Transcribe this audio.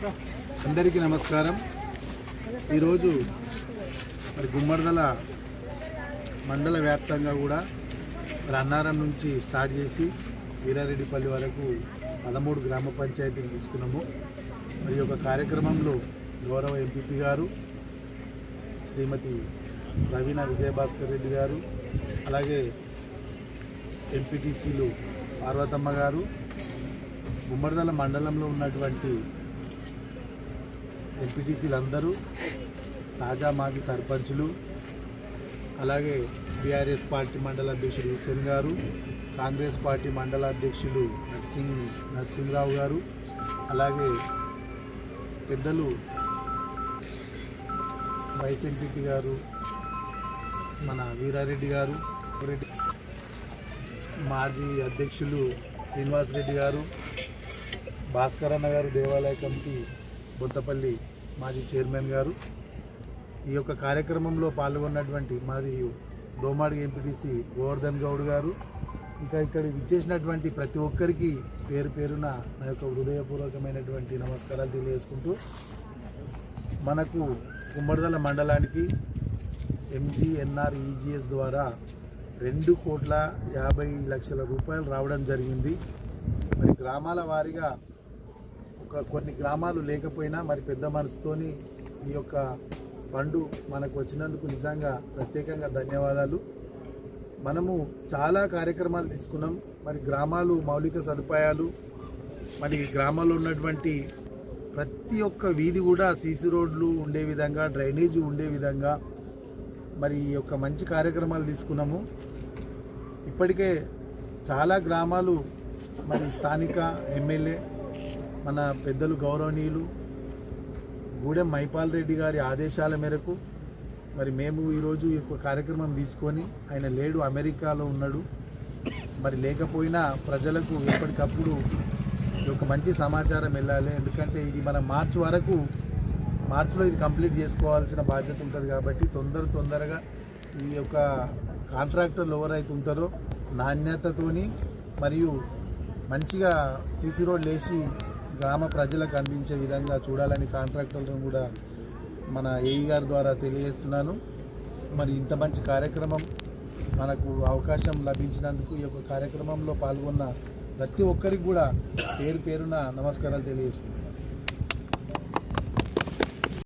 అందరికీ నమస్కారం. ఈరోజు మరి గుమ్మడిదల మండల వ్యాప్తంగా కూడా మరి అన్నారం నుంచి స్టార్ట్ చేసి వీరారెడ్డిపల్లి వరకు పదమూడు గ్రామ పంచాయతీలు తీసుకున్నాము. మరి ఈ యొక్క కార్యక్రమంలో గౌరవ ఎంపీపీ గారు శ్రీమతి రవీణ విజయభాస్కర్ రెడ్డి గారు అలాగే ఎంపీటీసీలు పార్వతమ్మ గారు గుమ్మడిదల మండలంలో ఉన్నటువంటి ఎంపీటీసీలు అందరూ తాజా మాజీ సర్పంచులు అలాగే బీఆర్ఎస్ పార్టీ మండల అధ్యక్షుడు హుసేన్ గారు కాంగ్రెస్ పార్టీ మండల అధ్యక్షులు నర్సింగ్ నరసింహరావు గారు అలాగే పెద్దలు వైస్ ఎంపీపీ గారు మన వీరారెడ్డి గారు రెడ్డి మాజీ అధ్యక్షులు శ్రీనివాస్ రెడ్డి గారు భాస్కర్ అన్న గారు దేవాలయ కమిటీ బొంతపల్లి మాజీ చైర్మన్ గారు. ఈ యొక్క కార్యక్రమంలో పాల్గొన్నటువంటి మరియు డోమాడి ఎంపీటీసీ గోవర్ధన్ గౌడ్ గారు. ఇంకా ఇక్కడ విచ్చేసినటువంటి ప్రతి ఒక్కరికి పేరు పేరున నా యొక్క హృదయపూర్వకమైనటువంటి నమస్కారాలు తెలియజేసుకుంటూ మనకు కుమ్మడిదల మండలానికి ఎంజీఎన్ఆర్ ఈజీఎస్ ద్వారా రెండు కోట్ల యాభై లక్షల రూపాయలు రావడం జరిగింది. మరి గ్రామాల వారీగా కొన్ని గ్రామాలు లేకపోయినా మరి పెద్ద మనసుతోని ఈ యొక్క ఫండు మనకు వచ్చినందుకు నిజంగా ప్రత్యేకంగా ధన్యవాదాలు. మనము చాలా కార్యక్రమాలు తీసుకున్నాం. మరి గ్రామాలు మౌలిక సదుపాయాలు మరి గ్రామాల్లో ఉన్నటువంటి ప్రతి ఒక్క వీధి కూడా సీసీ రోడ్లు ఉండే విధంగా డ్రైనేజీ ఉండే విధంగా మరి ఈ యొక్క మంచి కార్యక్రమాలు తీసుకున్నాము. ఇప్పటికే చాలా గ్రామాలు మరి స్థానిక ఎమ్మెల్యే మన పెద్దలు గౌరవనీయులు గూడెం మైపాల్ రెడ్డి గారి ఆదేశాల మేరకు మరి మేము ఈరోజు ఈ యొక్క కార్యక్రమం తీసుకొని ఆయన లేడు అమెరికాలో ఉన్నాడు. మరి లేకపోయినా ప్రజలకు ఎప్పటికప్పుడు ఈ యొక్క మంచి సమాచారం వెళ్ళాలి. ఎందుకంటే ఇది మన మార్చి వరకు మార్చిలో ఇది కంప్లీట్ చేసుకోవాల్సిన బాధ్యత ఉంటుంది కాబట్టి తొందర తొందరగా ఈ యొక్క కాంట్రాక్టర్లు ఎవరైతే ఉంటారో నాణ్యతతోని మరియు మంచిగా సీసీ రోడ్ వేసి గ్రామ ప్రజలకు అందించే విధంగా చూడాలని కాంట్రాక్టర్లను కూడా మన ఏఈ గారి ద్వారా తెలియజేస్తున్నాను. మరి ఇంత మంచి కార్యక్రమం మనకు అవకాశం లభించినందుకు ఈ యొక్క కార్యక్రమంలో పాల్గొన్న ప్రతి ఒక్కరికి కూడా పేరు పేరున నమస్కారాలు తెలియజేసుకుంటున్నాను.